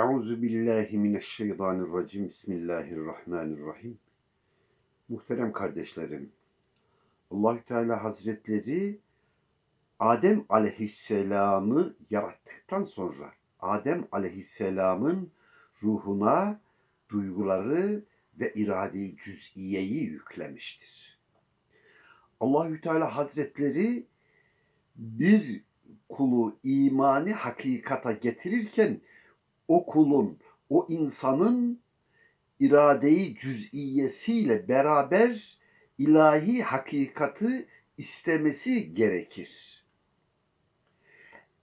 Euzu billahi mineşşeytanirracim. Bismillahirrahmanirrahim. Muhterem kardeşlerim, Allahü Teala Hazretleri Adem Aleyhisselam'ı yarattıktan sonra Adem Aleyhisselam'ın ruhuna duyguları ve irade-i cüz'iyeyi yüklemiştir. Allahü Teala Hazretleri bir kulu imani hakikata getirirken o kulun, o insanın iradeyi cüz'iyesiyle beraber ilahi hakikati istemesi gerekir.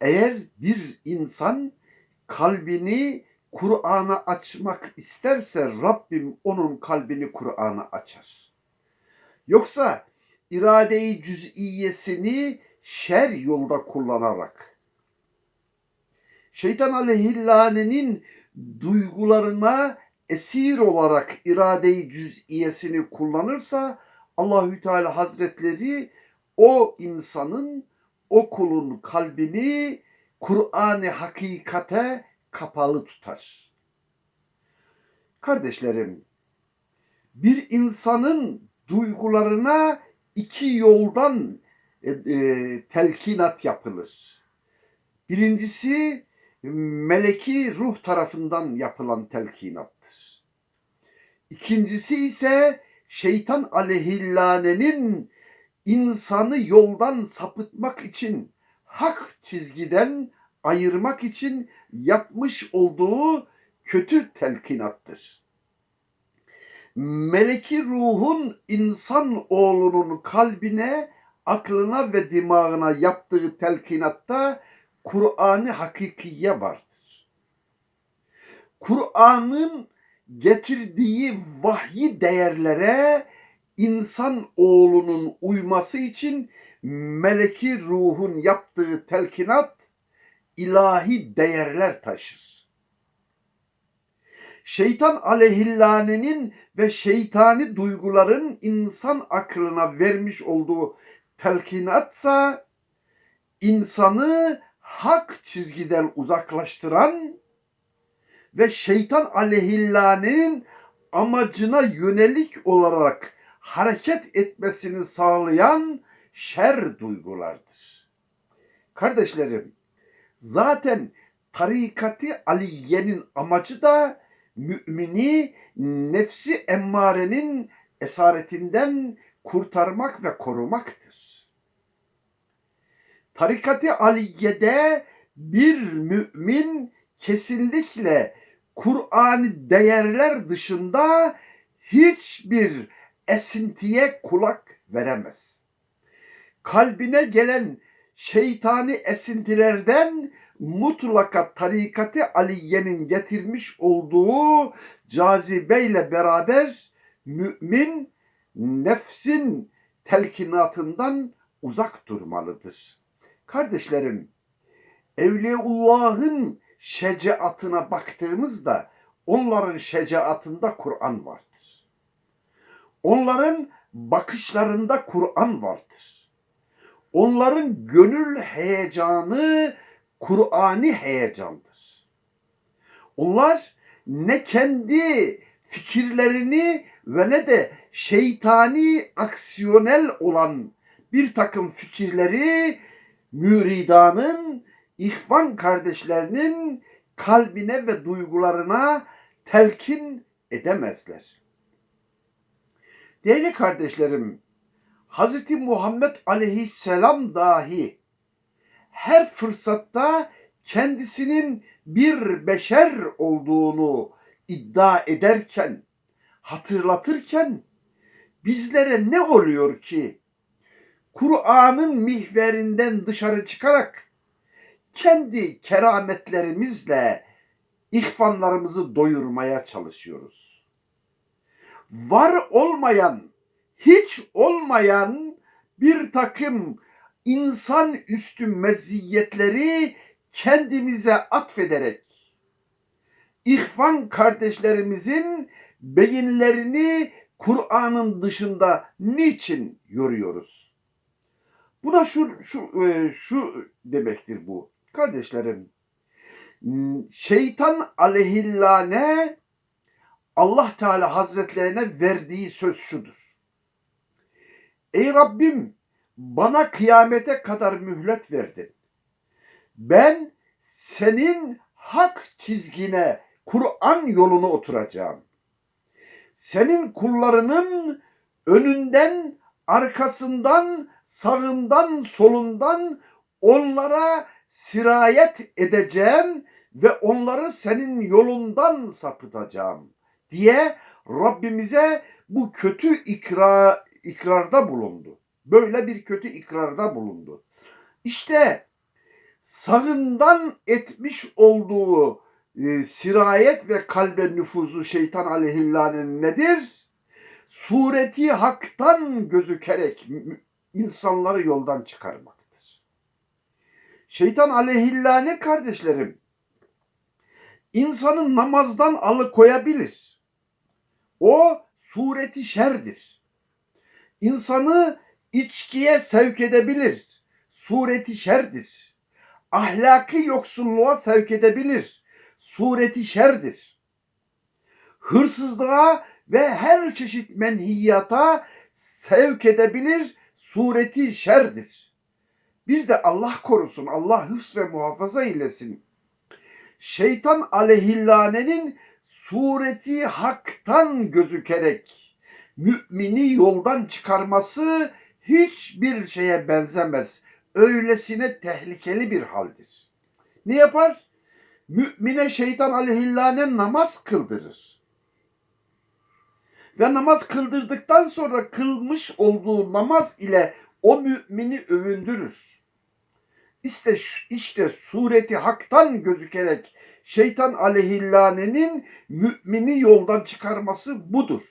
Eğer bir insan kalbini Kur'an'a açmak isterse Rabbim onun kalbini Kur'an'a açar. Yoksa iradeyi cüz'iyesini şer yolda kullanarak şeytan aleyhillanenin duygularına esir olarak iradeyi cüz'iyesini kullanırsa Allahü Teala Hazretleri o insanın o kulun kalbini Kur'an-ı hakikate kapalı tutar. Kardeşlerim, bir insanın duygularına iki yoldan e, e, telkinat yapılır. Birincisi meleki ruh tarafından yapılan telkinattır. İkincisi ise şeytan aleyhillanenin insanı yoldan sapıtmak için hak çizgiden ayırmak için yapmış olduğu kötü telkinattır. Meleki ruhun insan oğlunun kalbine, aklına ve dimağına yaptığı telkinatta Kur'an-ı hakikiye vardır. Kur'an'ın getirdiği vahyi değerlere insan oğlunun uyması için meleki ruhun yaptığı telkinat ilahi değerler taşır. Şeytan aleyhillanenin ve şeytani duyguların insan aklına vermiş olduğu telkinatsa insanı hak çizgiden uzaklaştıran ve şeytan aleyhillanenin amacına yönelik olarak hareket etmesini sağlayan şer duygulardır. Kardeşlerim, zaten tarikati Aliye'nin amacı da mümini nefsi emmarenin esaretinden kurtarmak ve korumaktır. Tarikati Aliye'de bir mümin kesinlikle Kur'an değerler dışında hiçbir esintiye kulak veremez. Kalbine gelen şeytani esintilerden mutlaka tarikati Aliye'nin getirmiş olduğu cazibeyle beraber mümin nefsin telkinatından uzak durmalıdır. Kardeşlerim, Evliyaullah'ın şecaatına baktığımızda onların şecaatında Kur'an vardır. Onların bakışlarında Kur'an vardır. Onların gönül heyecanı Kur'ani heyecandır. Onlar ne kendi fikirlerini ve ne de şeytani aksiyonel olan bir takım fikirleri müridanın, ihvan kardeşlerinin kalbine ve duygularına telkin edemezler. Değerli kardeşlerim, Hz. Muhammed aleyhisselam dahi her fırsatta kendisinin bir beşer olduğunu iddia ederken, hatırlatırken bizlere ne oluyor ki Kur'an'ın mihverinden dışarı çıkarak kendi kerametlerimizle ihvanlarımızı doyurmaya çalışıyoruz. Var olmayan, hiç olmayan bir takım insan üstü meziyetleri kendimize atfederek ihvan kardeşlerimizin beyinlerini Kur'an'ın dışında niçin yoruyoruz? Buna şu, şu, e, şu demektir bu. Kardeşlerim, şeytan aleyhillâne Allah Teala Hazretlerine verdiği söz şudur. Ey Rabbim bana kıyamete kadar mühlet verdin. Ben senin hak çizgine, Kur'an yoluna oturacağım. Senin kullarının önünden, arkasından, sağından, solundan onlara sirayet edeceğim ve onları senin yolundan sapıtacağım diye Rabbimize bu kötü ikra, ikrarda bulundu. Böyle bir kötü ikrarda bulundu. İşte sağından etmiş olduğu e, sirayet ve kalbe nüfuzu şeytan aleyhillanenin nedir? Sureti haktan gözükerek insanları yoldan çıkarmaktır. Şeytan aleyhillâne kardeşlerim insanı namazdan alıkoyabilir. O sureti şerdir. İnsanı içkiye sevk edebilir. Sureti şerdir. Ahlaki yoksulluğa sevk edebilir. Sureti şerdir. Hırsızlığa ve her çeşit menhiyata sevk edebilir. Sureti şerdir. Bir de Allah korusun, Allah hıfz ve muhafaza eylesin. Şeytan aleyhillanenin sureti haktan gözükerek mümini yoldan çıkarması hiçbir şeye benzemez. Öylesine tehlikeli bir haldir. Ne yapar? Mümine şeytan aleyhillâne namaz kıldırır. Ve namaz kıldırdıktan sonra kılmış olduğu namaz ile o mümini övündürür. İşte, işte sureti haktan gözükerek şeytan aleyhillanenin mümini yoldan çıkarması budur.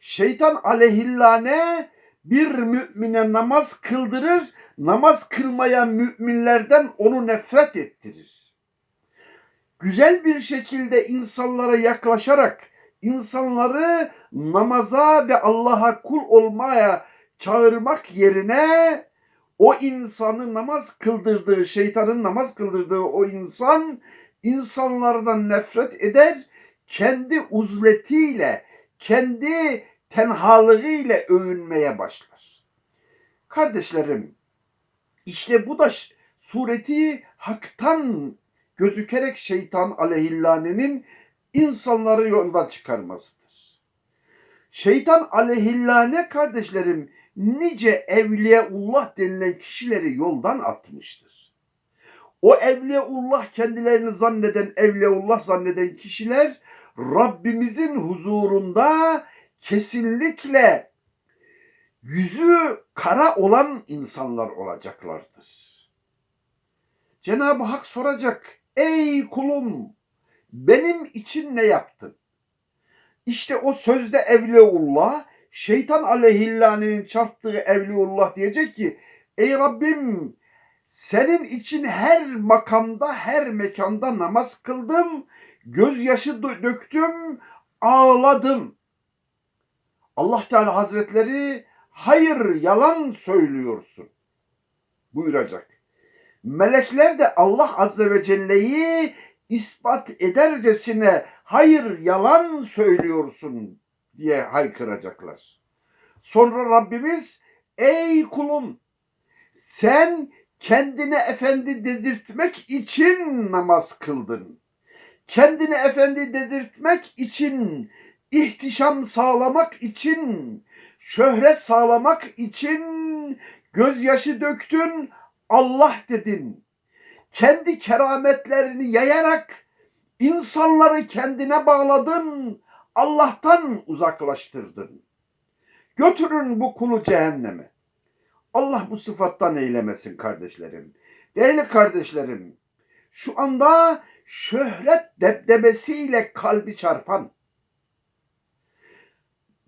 Şeytan aleyhillane bir mümine namaz kıldırır, namaz kılmayan müminlerden onu nefret ettirir. Güzel bir şekilde insanlara yaklaşarak insanları namaza ve Allah'a kul olmaya çağırmak yerine o insanı namaz kıldırdığı, şeytanın namaz kıldırdığı o insan insanlardan nefret eder, kendi uzletiyle, kendi tenhalığıyla övünmeye başlar. Kardeşlerim, işte bu da sureti haktan gözükerek şeytan aleyhillanenin insanları yoldan çıkarmasıdır. Şeytan aleyhillane kardeşlerim nice evliyaullah denilen kişileri yoldan atmıştır. O evliyaullah kendilerini zanneden, evliyaullah zanneden kişiler Rabbimizin huzurunda kesinlikle yüzü kara olan insanlar olacaklardır. Cenab-ı Hak soracak, ey kulum benim için ne yaptın? İşte o sözde evliyaullah, şeytan aleyhillanenin çarptığı evliyaullah diyecek ki, ey Rabbim senin için her makamda, her mekanda namaz kıldım, gözyaşı döktüm, ağladım. Allah Teala Hazretleri hayır yalan söylüyorsun buyuracak. Melekler de Allah Azze ve Celle'yi ispat edercesine hayır yalan söylüyorsun diye haykıracaklar. Sonra Rabbimiz ey kulum sen kendine efendi dedirtmek için namaz kıldın. Kendine efendi dedirtmek için, ihtişam sağlamak için, şöhret sağlamak için gözyaşı döktün, Allah dedin. Kendi kerametlerini yayarak insanları kendine bağladın, Allah'tan uzaklaştırdın. Götürün bu kulu cehenneme. Allah bu sıfattan eylemesin kardeşlerim. Değerli kardeşlerim, şu anda şöhret debdebesiyle kalbi çarpan,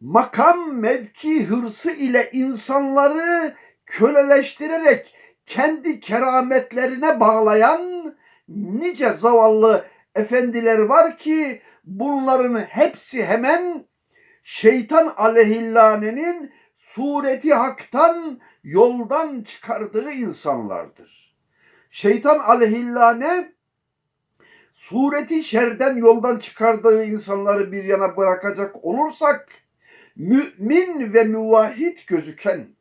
makam mevki hırsı ile insanları köleleştirerek kendi kerametlerine bağlayan nice zavallı efendiler var ki bunların hepsi hemen şeytan aleyhillanenin sureti haktan yoldan çıkardığı insanlardır. Şeytan aleyhillâne sureti şerden yoldan çıkardığı insanları bir yana bırakacak olursak mümin ve müvahhid gözüken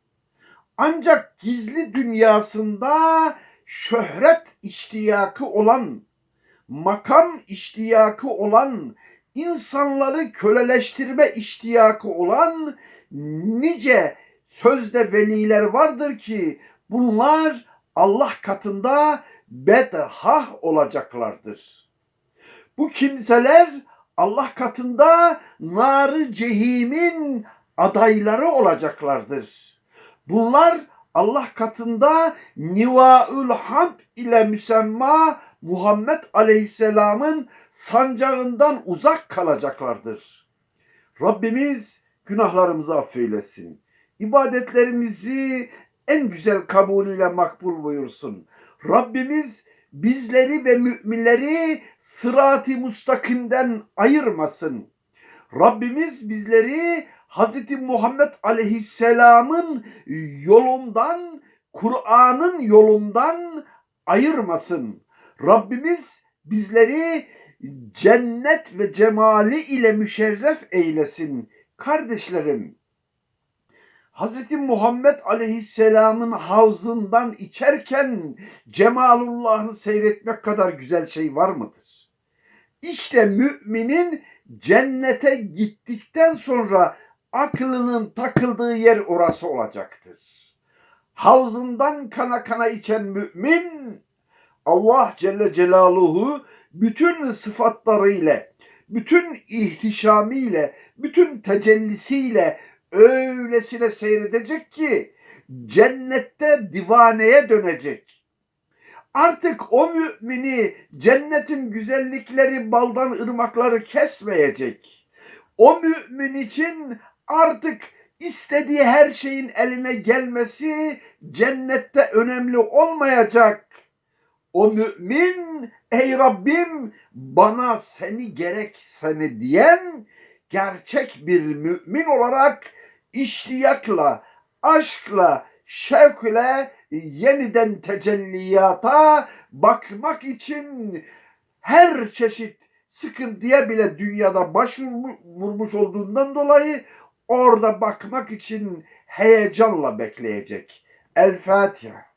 ancak gizli dünyasında şöhret iştiyakı olan, makam iştiyakı olan, insanları köleleştirme iştiyakı olan nice sözde veliler vardır ki bunlar Allah katında bedhah olacaklardır. Bu kimseler Allah katında nar cehimin adayları olacaklardır. Bunlar Allah katında Nivaül Hamd ile müsemma Muhammed Aleyhisselam'ın sancağından uzak kalacaklardır. Rabbimiz günahlarımızı affeylesin. İbadetlerimizi en güzel kabulüyle makbul buyursun. Rabbimiz bizleri ve müminleri sırat-ı mustakimden ayırmasın. Rabbimiz bizleri Hz. Muhammed Aleyhisselam'ın yolundan, Kur'an'ın yolundan ayırmasın. Rabbimiz bizleri cennet ve cemali ile müşerref eylesin. Kardeşlerim, Hz. Muhammed Aleyhisselam'ın havzından içerken Cemalullah'ı seyretmek kadar güzel şey var mıdır? İşte müminin cennete gittikten sonra aklının takıldığı yer orası olacaktır. Havzından kana kana içen mümin Allah Celle Celaluhu bütün sıfatlarıyla, bütün ihtişamiyle, bütün tecellisiyle öylesine seyredecek ki cennette divaneye dönecek. Artık o mümini cennetin güzellikleri baldan ırmakları kesmeyecek. O mümin için artık istediği her şeyin eline gelmesi cennette önemli olmayacak. O mümin ey Rabbim bana seni gerek seni diyen gerçek bir mümin olarak iştiyakla, aşkla, şevkle yeniden tecelliyata bakmak için her çeşit sıkıntıya bile dünyada başvurmuş olduğundan dolayı orada bakmak için heyecanla bekleyecek. El Fatiha.